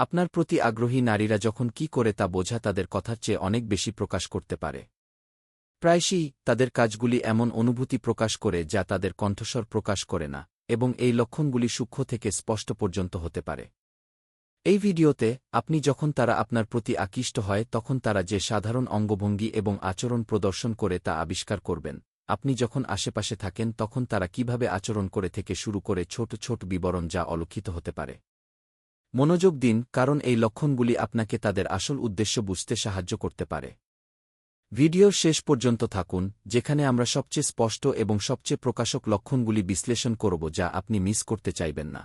আপনার প্রতি আগ্রহী নারীরা যখন কি করে তা বোঝা তাদের কথার চেয়ে অনেক বেশি প্রকাশ করতে পারে। প্রায়শই তাদের কাজগুলি এমন অনুভূতি প্রকাশ করে যা তাদের কণ্ঠস্বর প্রকাশ করে না, এবং এই লক্ষণগুলি সূক্ষ্ম থেকে স্পষ্ট পর্যন্ত হতে পারে। এই ভিডিওতে আপনি যখন তারা আপনার প্রতি আকৃষ্ট হয় তখন তারা যে সাধারণ অঙ্গভঙ্গি এবং আচরণ প্রদর্শন করে তা আবিষ্কার করবেন। আপনি যখন আশেপাশে থাকেন তখন তারা কীভাবে আচরণ করে থেকে শুরু করে ছোট ছোট বিবরণ যা অলক্ষিত হতে পারে। মনোযোগ দিন, কারণ এই লক্ষণগুলি আপনাকে তাদের আসল উদ্দেশ্য বুঝতে সাহায্য করতে পারে। ভিডিওর শেষ পর্যন্ত থাকুন, যেখানে আমরা সবচেয়ে স্পষ্ট এবং সবচেয়ে প্রকাশক লক্ষণগুলি বিশ্লেষণ করব যা আপনি মিস করতে চাইবেন না।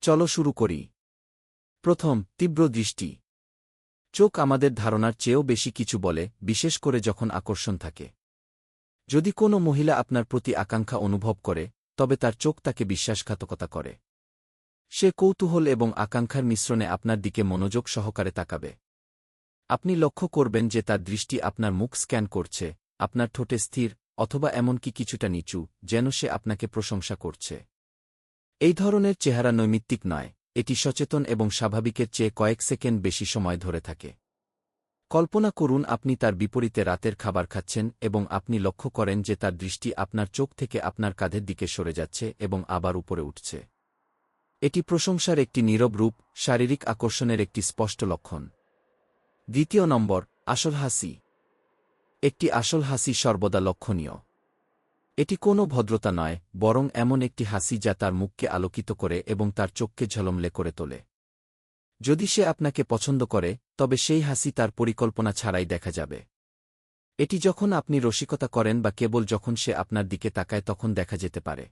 চলো শুরু করি। প্রথম, তীব্র দৃষ্টি। চোখ আমাদের ধারণার চেয়েও বেশি কিছু বলে, বিশেষ করে যখন আকর্ষণ থাকে। যদি কোনো মহিলা আপনার প্রতি আকাঙ্ক্ষা অনুভব করে, তবে তার চোখ তাকে বিশ্বাসঘাতকতা করে। সে কৌতূহল এবং আকাঙ্ক্ষার মিশ্রণে আপনার দিকে মনোযোগ সহকারে তাকাবে। আপনি লক্ষ্য করবেন যে তার দৃষ্টি আপনার মুখ স্ক্যান করছে, আপনার ঠোঁটে স্থির, অথবা এমনকি কিছুটা নিচু, যেন সে আপনাকে প্রশংসা করছে। এই ধরনের চেহারা নৈমিত্তিক নয়, এটি সচেতন এবং স্বাভাবিকের চেয়ে কয়েক সেকেন্ড বেশি সময় ধরে থাকে। কল্পনা করুন আপনি তার বিপরীতে রাতের খাবার খাচ্ছেন এবং আপনি লক্ষ্য করেন যে তার দৃষ্টি আপনার চোখ থেকে আপনার কাঁধের দিকে সরে যাচ্ছে এবং আবার উপরে উঠছে। এটি প্রশংসার একটি নীরব রূপ, শারীরিক আকর্ষণের একটি স্পষ্ট লক্ষণ। দ্বিতীয় নম্বর, আসল হাসি। একটি আসল হাসি সর্বদা লক্ষণীয়। এটি কোনো ভদ্রতা নয়, বরং এমন একটি হাসি যা তার মুখকে আলোকিত করে এবং তার চোখকে ঝলমলে করে তোলে। যদি সে আপনাকে পছন্দ করে, তবে সেই হাসি তার পরিকল্পনা ছাড়াই দেখা যাবে। এটি যখন আপনি রসিকতা করেন বা কেবল যখন সে আপনার দিকে তাকায় তখন দেখা যেতে পারে।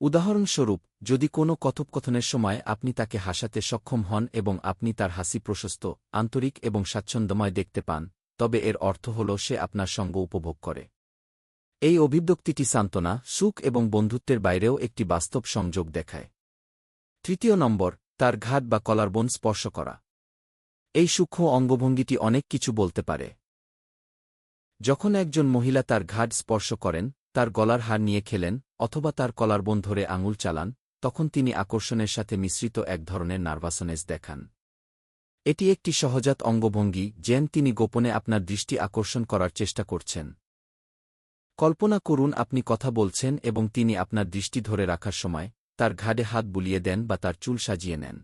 উদাহরণস্বরূপ, যদি কোনো কথোপকথনের সময় আপনি তাকে হাসাতে সক্ষম হন এবং আপনি তার হাসি প্রশস্ত, আন্তরিক এবং স্বাচ্ছন্দ্যময় দেখতে পান, তবে এর অর্থ হল সে আপনার সঙ্গ উপভোগ করে। এই অভিব্যক্তিটি সান্ত্বনা, সুখ এবং বন্ধুত্বের বাইরেও একটি বাস্তব সংযোগ দেখায়। তৃতীয় নম্বর, তার ঘাট বা কলারবোন স্পর্শ করা। এই সূক্ষ্ম অঙ্গভঙ্গিটি অনেক কিছু বলতে পারে। যখন একজন মহিলা তার ঘাট স্পর্শ করেন তার গলার হার নিয়ে খেলেন, অথবা তার কলারবোন ধরে আঙুল চালান, তখন তিনি আকর্ষণের সাথে মিশ্রিত এক ধরনের নার্ভাসনেস দেখান। এটি একটি সহজাত অঙ্গভঙ্গি, যেন তিনি গোপনে আপনার দৃষ্টি আকর্ষণ করার চেষ্টা করছেন। কল্পনা করুন আপনি কথা বলছেন এবং তিনি আপনার দৃষ্টি ধরে রাখার সময় তার ঘাড়ে হাত বুলিয়ে দেন বা তার চুল সাজিয়ে নেন।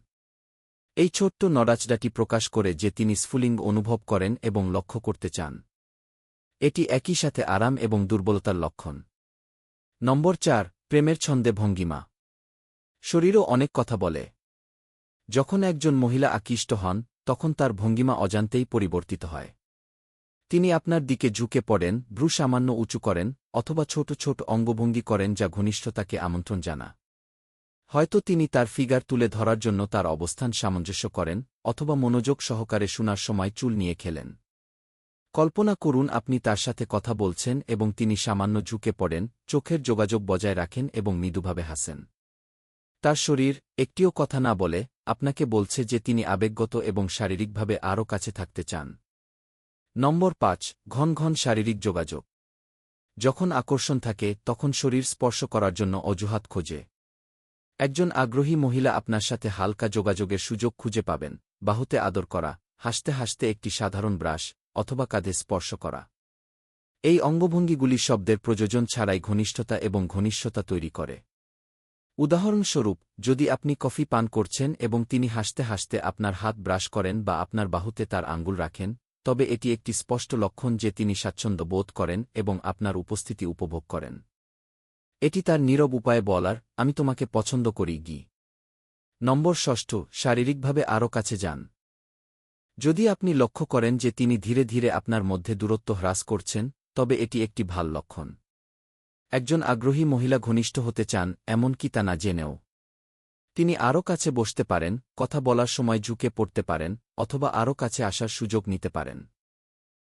এই ছোট্ট নড়াচড়াটি প্রকাশ করে যে তিনি স্ফুলিঙ্গ অনুভব করেন এবং লক্ষ্য করতে চান। এটি একই সাথে আরাম এবং দুর্বলতার লক্ষণ। নম্বর চার, প্রেমের ছন্দে ভঙ্গিমা। শরীরও অনেক কথা বলে। যখন একজন মহিলা আকৃষ্ট হন, তখন তার ভঙ্গিমা অজান্তেই পরিবর্তিত হয়। তিনি আপনার দিকে ঝুঁকে পড়েন, ভ্রু সামান্য উঁচু করেন, অথবা ছোট ছোট অঙ্গভঙ্গি করেন যা ঘনিষ্ঠতাকে আমন্ত্রণ জানা। হয়তো তিনি তার ফিগার তুলে ধরার জন্য তার অবস্থান সামঞ্জস্য করেন, অথবা মনোযোগ সহকারে শোনার সময় চুল নিয়ে খেলেন। কল্পনা করুন আপনি তার সাথে কথা বলছেন এবং তিনি সামান্য ঝুঁকে পড়েন, চোখের যোগাযোগ বজায় রাখেন এবং মৃদুভাবে হাসেন। তার শরীর, একটিও কথা না বলে, আপনাকে বলছে যে তিনি আবেগগত এবং শারীরিকভাবে আরও কাছে থাকতে চান। নম্বর পাঁচ, ঘন ঘন শারীরিক যোগাযোগ। যখন আকর্ষণ থাকে, তখন শরীর স্পর্শ করার জন্য অজুহাত খোঁজে। একজন আগ্রহী মহিলা আপনার সাথে হালকা যোগাযোগের সুযোগ খুঁজে পাবেন, বাহুতে আদর করা, হাসতে হাসতে একটি সাধারণ ব্রাশ অথবা কাঁধে স্পর্শ করা। এই অঙ্গভঙ্গিগুলি শব্দের প্রযোজন ছাড়াই ঘনিষ্ঠতা এবং ঘনিষ্ঠতা তৈরি করে। উদাহরণস্বরূপ, যদি আপনি কফি পান করছেন এবং তিনি হাসতে হাসতে আপনার হাত ব্রাশ করেন বা আপনার বাহুতে তার আঙ্গুল রাখেন, তবে এটি একটি স্পষ্ট লক্ষণ যে তিনি স্বাচ্ছন্দ্য বোধ করেন এবং আপনার উপস্থিতি উপভোগ করেন। এটি তার নীরব উপায়ে বলার, আমি তোমাকে পছন্দ করি, গি। নম্বর ষষ্ঠ, শারীরিকভাবে আরও কাছে যান। যদি আপনি লক্ষ্য করেন যে তিনি ধীরে ধীরে আপনার মধ্যে দূরত্ব হ্রাস করছেন, তবে এটি একটি ভালো লক্ষণ। একজন আগ্রহী মহিলা ঘনিষ্ঠ হতে চান এমনকি তা না জেনেও। তিনি আরও কাছে বসতে পারেন, কথা বলার সময় ঝুঁকে পড়তে পারেন, অথবা আরও কাছে আসার সুযোগ নিতে পারেন।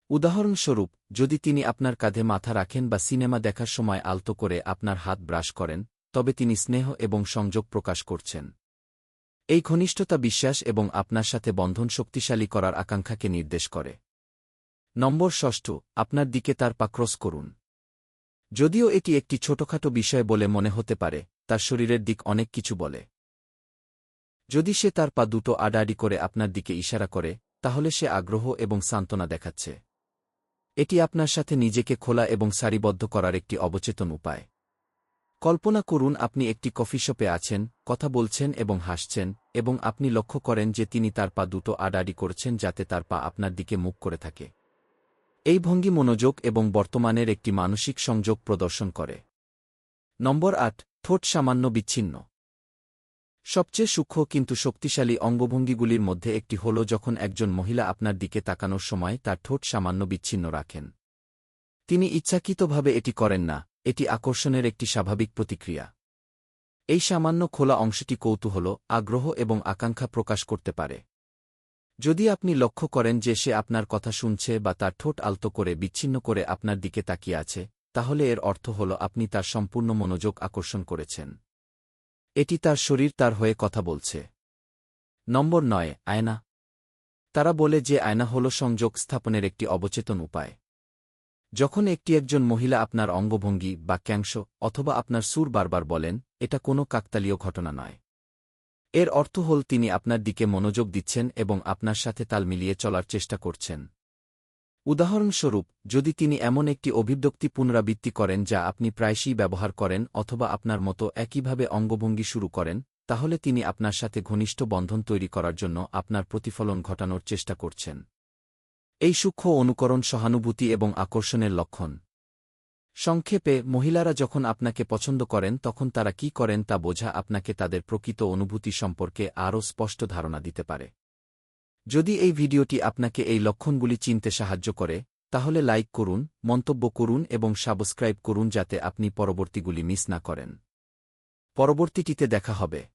উদাহরণস্বরূপ, যদি তিনি আপনার কাঁধে মাথা রাখেন বা সিনেমা দেখার সময় আলতো করে আপনার হাত ব্রাশ করেন, তবে তিনি স্নেহ এবং সংযোগ প্রকাশ করছেন। এই ঘনিষ্ঠতা বিশ্বাস এবং আপনার সাথে বন্ধন শক্তিশালী করার আকাঙ্ক্ষাকে নির্দেশ করে। নম্বর ষষ্ঠ, আপনার দিকে তার পাক্রস করুন। যদিও এটি একটি ছোটখাটো বিষয় বলে মনে হতে পারে, তার শরীরের দিক অনেক কিছু বলে। যদি সে তার পা দুটো আডাআডি করে আপনার দিকে ইশারা করে, তাহলে সে আগ্রহ এবং সান্ত্বনা দেখাচ্ছে। এটি আপনার সাথে নিজেকে খোলা এবং সারিবদ্ধ করার একটি অবচেতন উপায়। কল্পনা করুন আপনি একটি কফি শপে আছেন, কথা বলছেন এবং হাসছেন, এবং আপনি লক্ষ্য করেন যে তিনি তার পা দুটো আডাআডি করছেন যাতে তার পা আপনার দিকে মুখ করে থাকে। এই ভঙ্গি মনোযোগ এবং বর্তমানের একটি মানসিক সংযোগ প্রদর্শন করে। নম্বর আট, ঠোঁট সামান্য বিচ্ছিন্ন। সবচেয়ে সূক্ষ্ম কিন্তু শক্তিশালী অঙ্গভঙ্গিগুলির মধ্যে একটি হল যখন একজন মহিলা আপনার দিকে তাকানোর সময় তার ঠোঁট সামান্য বিচ্ছিন্ন রাখেন। তিনি ইচ্ছাকৃতভাবে এটি করেন না এটি আকর্ষণের একটি স্বাভাবিক প্রতিক্রিয়া। এই সামান্য খোলা অংশটি কৌতূহল, আগ্রহ এবং আকাঙ্ক্ষা প্রকাশ করতে পারে। যদি আপনি লক্ষ্য করেন যে সে আপনার কথা শুনছে বা তার ঠোঁট আলতো করে বিচ্ছিন্ন করে আপনার দিকে তাকিয়ে আছে, তাহলে এর অর্থ হল আপনি তার সম্পূর্ণ মনোযোগ আকর্ষণ করেছেন। এটি তার শরীর তার হয়ে কথা বলছে। নম্বর নয়, আয়না। তারা বলে যে আয়না হল সংযোগ স্থাপনের একটি অবচেতন উপায়। যখন একটি একজন মহিলা আপনার অঙ্গভঙ্গি বাক্যাংশ অথবা আপনার সুর বারবার বলেন, এটা কোনো কাকতালীয় ঘটনা নয়। এর অর্থ হল তিনি আপনার দিকে মনোযোগ দিচ্ছেন এবং আপনার সাথে তাল মিলিয়ে চলার চেষ্টা করছেন। উদাহরণস্বরূপ, যদি তিনি এমন একটি অভিব্যক্তি পুনরাবৃত্তি করেন যা আপনি প্রায়শই ব্যবহার করেন অথবা আপনার মতো একইভাবে অঙ্গভঙ্গি শুরু করেন, তাহলে তিনি আপনার সাথে ঘনিষ্ঠ বন্ধন তৈরি করার জন্য আপনার প্রতিফলন ঘটানোর চেষ্টা করছেন। এই সূক্ষ্ম অনুকরণ সহানুভূতি এবং আকর্ষণের লক্ষণ। সংক্ষেপে, মহিলারা যখন আপনাকে পছন্দ করেন, তখন তারা কি করেন তা বোঝা আপনাকে তাদের প্রকৃত অনুভূতি সম্পর্কে আরও স্পষ্ট ধারণা দিতে পারে। যদি এই ভিডিওটি আপনাকে এই লক্ষণগুলি চিনতে সাহায্য করে, তাহলে লাইক করুন, মন্তব্য করুন এবং সাবস্ক্রাইব করুন যাতে আপনি পরবর্তীগুলি মিস না করেন। পরবর্তীটিতে দেখা হবে।